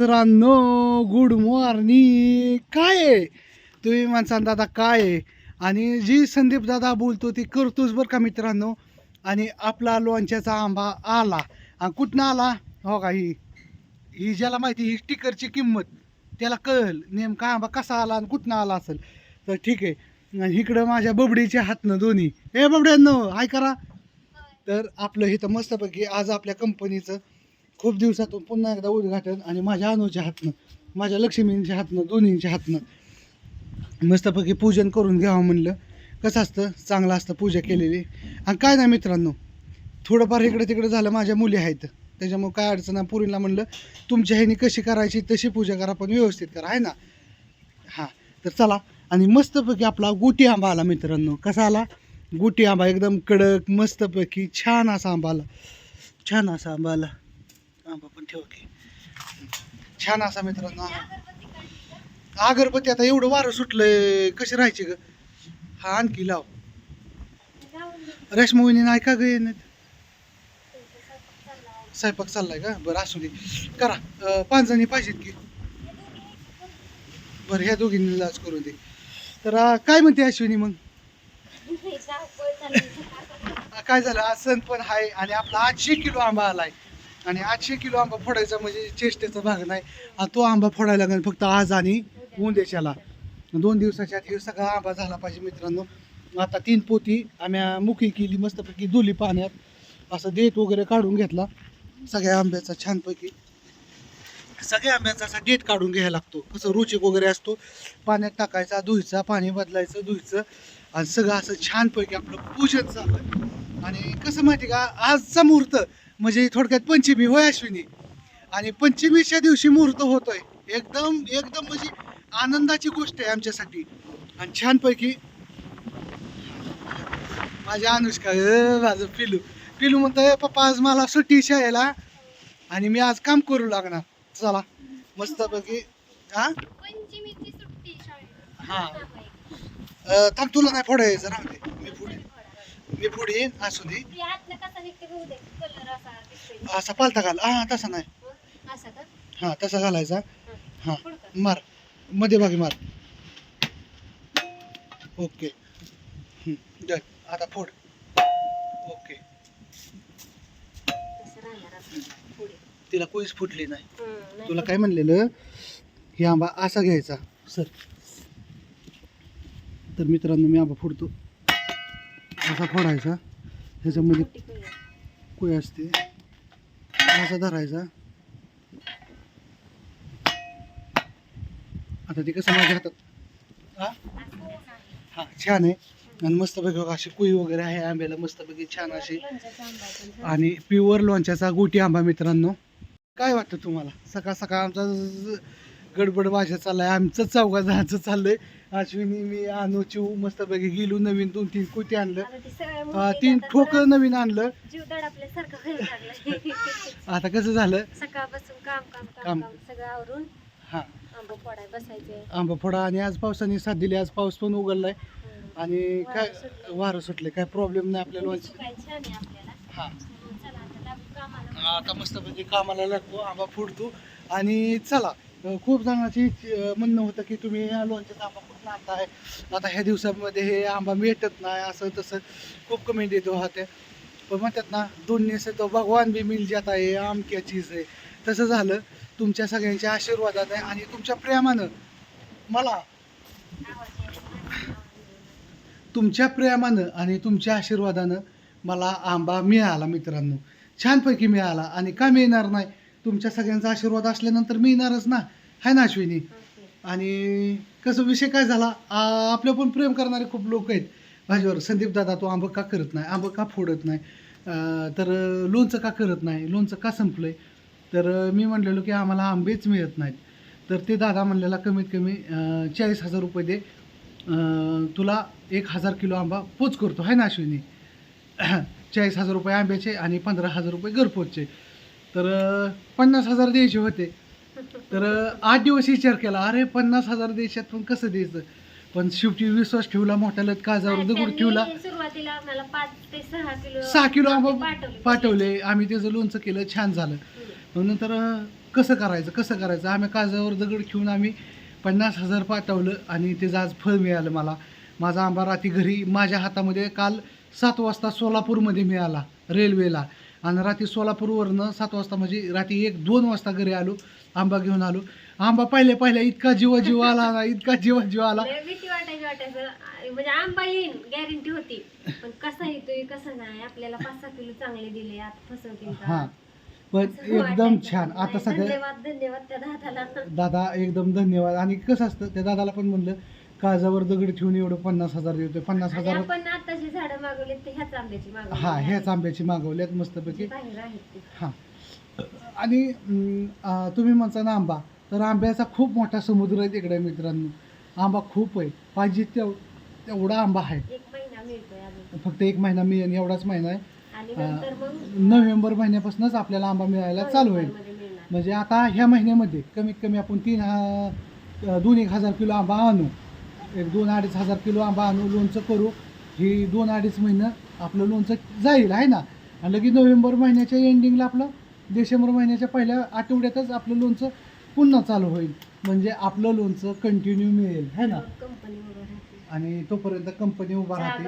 मित्रांनो good morning काय आहे? तुम्ही माणसान दादा काय आहे? आणि जी संदीप दादा बोलतो ती करतोच बरं का मित्रांनो? आणि आपला लोणच्याचा आंबा आला. आणि कुठनं आला? हो का ही ही ज्याला माहिती ही स्टिकरची किंमत. त्याला कळल नेमका आंबा कसा आला आणि कुठनं आला असेल. तर ठीक आहे. आणि इकडं माझ्या बबडीच्या हातनं दोन्ही. हे बबड्यांनो हाय करा. तर आपलं इथं मस्तपैकी आज आपल्या कंपनीचं खूप दिवसातून पुन्हा एकदा उद्घाटन आणि माझ्या अनुच्या हातनं माझ्या लक्ष्मींच्या हातनं दोन्हींच्या हातनं मस्तपैकी पूजन करून घ्यावं म्हणलं. कसं असतं? चांगलं असतं पूजा केलेली. आणि काय नाही मित्रांनो थोडंफार इकडे तिकडे झालं माझ्या मुली आहेत. त्याच्यामुळे काय अडचण आहे पुरीला म्हणलं तुमच्या ह्यानी कशी करायची? तशी पूजा करा पण व्यवस्थित करा. आहे ना? हां. तर चला. आणि मस्तपैकी आपला गोटी आंबा आला मित्रांनो. कसा आला? गोटी आंबा एकदम कडक मस्तपैकी छान असा आंबा आला. छान असा आंबा आला. आंबा पण ठेव की छान असा मित्रांनो. अगरबत्ती आता एवढं वारं सुटलंय कशी राहायची ग? हा आणखी लाव. रेशमोहिनी नाही का ग स्वयंपाक चाललाय का? बरं असू दे. करा. पाच जणी पाहिजेत की? बरं ह्या दोघींनी लाच करू दे. तर काय म्हणते अश्विनी मग? काय झालं? आज सण पण आहे आणि आपला आठशे किलो आंबा आलाय. आणि आठशे किलो आंबा फोडायचा म्हणजे चेष्टेचा भाग नाही. आणि तो आंबा फोडायला लागेल फक्त आज आणि उंदेशाला दोन दिवसाच्या आत हे सगळा आंबा झाला पाहिजे मित्रांनो. आता तीन पोती आम्ही मुकी केली मस्तपैकी धुली पाण्यात. असं देठ वगैरे काढून घेतला. सगळ्या आंब्याचा छानपैकी. सगळ्या आंब्याचा असा डेट काढून घ्यायला लागतो. कसं रुचिक वगैरे असतो. पाण्यात टाकायचा धुयचा पाणी बदलायचं धुयचं. आणि सगळं असं छानपैकी आपलं पूजन चाललं आणि कसं माहिती का? आजचा मुहूर्त म्हणजे थोडक्यात पंचमी होय अश्विनी? आणि पंचमीच्या दिवशी मुहूर्त होतोय. एकदम एकदम म्हणजे आनंदाची गोष्ट आहे आमच्यासाठी. आणि छानपैकी माझ्या अनुष्का माझं पिलू. पिलू म्हणतोय पप्पा आज मला सुट्टी शाळेला आणि मी आज काम करू लागणार. चला मस्तपैकी हा? हा. थांब तुला नाही फोडायचं? राहू दे. मी पुढे मी पुढे येईन असू दे. असा पालथा घाल. हा तसा नाही. हं? हा तसा घालायचा. हा. मारमध्ये भागी मार. ओके. आता फोड. ओके. तिला कोणीच फुटली नाही. तुला काय म्हणलेलं? हे आंबा असा घ्यायचा. सर. तर मित्रांनो मी आंबा फोडतो. असा फोडायचा. ह्याच्यामध्ये मोठी कोय असते. असा धरायचा. आता ते कसं माझ्या हातात हा? छान आहे. आणि मस्तपैकी अशी कुई वगैरे आहे आंब्याला. मस्तपैकी छान अशी. आणि प्युअर लोणच्याचा गोटी आंबा मित्रांनो. काय वाटतं तुम्हाला? सकाळ सकाळ आमचा गडबड भाषा चाललाय. आमचं चौघा जणांचं चाललंय. अश्विनी मी आणू चिव मस्तपैकी गेलो नवीन दोन तीन कुटी आणलं? अं, तीन ठोक नवीन आणलं. जीव दडापल्यासारखं व्हायला लागलाय. आता कसं झालं? सकाळपासून काम काम काम. काम. काम सगळं आवरून हा. आंबा फोडाय बसायचे. आंबा फोडा आणि आज पावसाने साथ दिली आज पाऊस पण उघडलाय. आणि काय वारं सुटलंय. वारं सुटले काय प्रॉब्लेम नाही आपल्याला हा. चला आता लागू कामाला आता मस्तपैकी कामाला लागतो आंबा फोडतो. आणि चला खूप जणांची म्हणणं होतं की तुम्ही या लोणच्याचा आंबा कुठून आणताय आता ह्या दिवसामध्ये हे आंबा भेटत नाही असं तसं खूप कमेंट येतो होते. पण म्हणतात ना दोन्ही से तो भगवान बी मिल जात आहे आमक्या चीज आहे. तसं झालं तुमच्या सगळ्यांच्या आशीर्वादात आहे आणि तुमच्या प्रेमानं मला तुमच्या प्रेमानं आणि तुमच्या आशीर्वादानं मला आंबा मिळाला मित्रांनो. छानपैकी मिळाला आणि का मिळणार नाही? तुमच्या सगळ्यांचा आशीर्वाद असल्यानंतर मिळणारच ना. हाय ना अश्विनी. आणि कसं विषय काय झाला? आ, आपलं पण प्रेम करणारे खूप लोक आहेत. माझ्यावर संदीप दादा तो आंबा का करत नाही आंबा का फोडत नाही. तर लोणचं का करत नाही लोणचं का संपलंय? तर अं, मी म्हणलेलो की आम्हाला आंबेच मिळत नाहीत. तर ते दादा म्हणलेला कमीत कमी चाळीस हजार रुपये दे. तुला एक हजार किलो आंबा पोच करतो. आहे ना अश्विनी? चाळीस हजार रुपये आंब्याचे आणि पंधरा हजार रुपये घरपोचचे. तर पन्नास हजार द्यायचे होते. तर आठ दिवस विचार केला अरे पन्नास हजार द्यायच्यात पण कसं द्यायचं? पण शेवटी विश्वास ठेवला मोठ्या लत काजावर दगड ठेवला. सुरुवातीला आम्हाला पाच ते सहा किलो सहा किलो आंबा पाठवले. आम्ही त्याचं लोणचं केलं छान झालं. मग नंतर कसं करायचं कसं करायचं? आम्ही काजावर दगड घेऊन आम्ही पन्नास हजार पाठवलं आणि त्याचं आज फळ मिळालं मला. माझा आंबा रात्री घरी माझ्या हातामध्ये काल सात वाजता सोलापूरमध्ये मिळाला रेल्वेला. आणि रात्री सोलापूरवरनं सात वाजता म्हणजे रात्री एक दोन वाजता घरी आलो आंबा घेऊन आलो. आंबा पहिल्या पहिल्या इतका जीवा जीव आला ना इतका जीवा जीव आला भीती वाटायची वाटायचं. म्हणजे आंबा येईन गॅरंटी होती. पण कसा येतोय कसं नाही? आपल्याला पाच सहा किलो चांगले दिले आता फसवतील? हां. पण एकदम. छान. आता सध्या धन्यवाद दादा एकदम धन्यवाद. आणि कसं असतं त्या दादाला पण म्हणलं काजावर दगड ठेवून एवढं पन्नास हजार देतोय. पन्नास आणि हजार आपण आताची झाडं मागवली ते ह्याच आंब्याची मागवली हा ह्याच आंब्याची मागवल्यात मस्तपैकी. बाहेर आहेत ते. हां. आणि अं, आ, तुम्ही म्हणता ना आंबा तर आंब्याचा खूप मोठा समुद्र आहे तिकडे मित्रांनो. आंबा खूप आहे. पाहिजे तेव तेवढा आंबा आहे. एक महिना मिळतोय अजून फक्त एक महिना मी एवढाच महिना आहे. आणि. नंतर मग नोव्हेंबर महिन्यापासूनच आपल्याला आंबा मिळायला चालू होईल. नोव्हेंबरमध्ये मिळणार. म्हणजे आता ह्या महिन्यामध्ये कमीत कमी आपण तीन हा- दोन एक हजार किलो आंबा आणू. एक दोन अडीच हजार किलो आंबा आणू लोणचं करू. ही दोन अडीच महिनं आपलं लोणचं जाईल आहे ना? आणि लगेच नोव्हेंबर महिन्याच्या एंडिंगला आपलं डिसेंबर महिन्याच्या पहिल्या आठवड्यातच आपलं लोणचं पुन्हा चालू होईल. म्हणजे आपलं लोणचं कंटिन्यू मिळेल है ना? आणि तोपर्यंत कंपनी उभा राहते.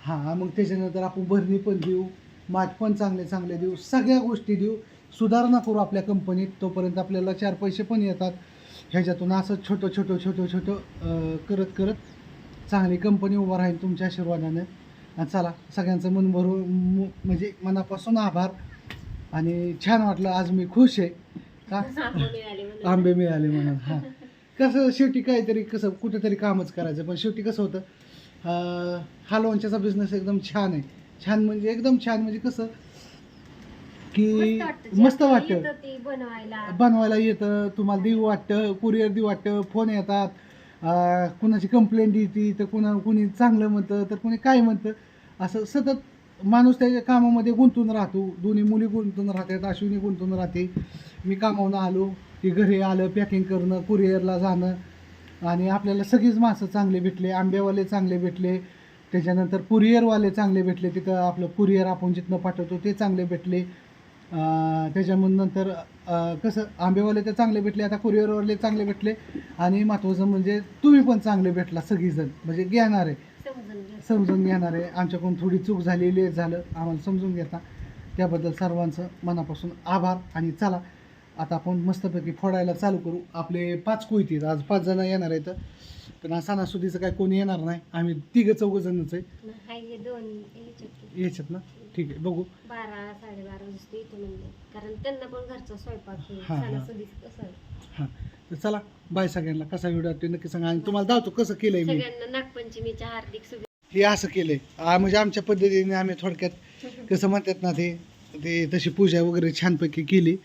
हां मग त्याच्यानंतर आपण भरणी पण देऊ माठ पण चांगले चांगले देऊ सगळ्या गोष्टी देऊ. सुधारणा करू आपल्या कंपनीत तोपर्यंत आपल्याला चार पैसे पण येतात. ह्याच्यातून असं छोटं छोटं छोटं छोटं करत करत चांगली कंपनी उभा राहील तुमच्या आशीर्वादाने. आणि चला सगळ्यांचं मन भरून म्हणजे मनापासून आभार. आणि छान वाटलं आज मी खुश आहे. का? आंबे मिळाले म्हणून. हां. कसं शेवटी काहीतरी कसं कुठेतरी कामच करायचं पण शेवटी कसं होतं हा लोणच्याचा बिझनेस एकदम छान आहे. छान म्हणजे एकदम छान म्हणजे कसं की मस्त वाटतं. येतं ते बनवायला. बनवायला येतं तुम्हाला देऊ वाटतं कुरिअर देऊ वाटतं फोन येतात. अं, कुणाची कंप्लेंट येते तर कुणा कुणी चांगलं म्हणतं तर कुणी काय म्हणतं. असं सतत माणूस त्याच्या कामामध्ये गुंतून राहतो. दोन्ही मुली गुंतून राहतात अश्विनी गुंतून राहते. मी कामावून आलो की घरी आलं पॅकिंग करणं कुरिअरला जाणं. आणि आपल्याला सगळीच माणसं चांगले भेटले आंब्यावाले चांगले भेटले. त्याच्यानंतर कुरिअरवाले चांगले भेटले तिथं आपलं कुरिअर आपण जिथनं पाठवतो ते चांगले भेटले. त्याच्यामधून नंतर कसं आंबेवाले तर चांगले भेटले आता कुरिअरवाले चांगले भेटले. आणि महत्त्वाचं म्हणजे तुम्ही पण चांगले भेटला सगळीजण. म्हणजे घेणार आहे. समजून घेणार आहे. आमच्याकडून थोडी चूक झाली लेट झालं. आम्हाला समजून घेता. त्याबद्दल सर्वांचं मनापासून आभार आणि चला आता आपण मस्तपैकी फोडायला चालू करू. आपले पाच कोयतीत आज पाच जण येणार आहेत. पण आज सणासुदीचं काय कोणी येणार नाही. आम्ही तिघं चौघ जणच आहे हाय हे दोन ह्याच्यात याच्यात ना? ठीक आहे बघू. बारा साडेबारा वाजता येतो म्हणजे. कारण त्यांना पण घरचा स्वयंपाक हे हा, हा. सणासुदीच कसं हां. तर चला बाय सगळ्यांना. कसा व्हिडिओ ते नक्की सांगा. आणि तुम्हाला दावतो कसं केलंय मी. सगळ्यांना नागपंचमीच्या हार्दिक शुभेच्छा. हे असं केलंय. आ, म्हणजे आमच्या पद्धतीने आम्ही थोडक्यात कसं म्हणतात ना ते ते तशी पूजा वगैरे छानपैकी केली.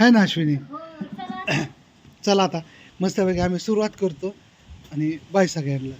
आहे ना अश्विनी? हो चला. चला आता. मस्तपैकी आम्ही सुरुवात करतो. आणि बाय सगळ्यांना.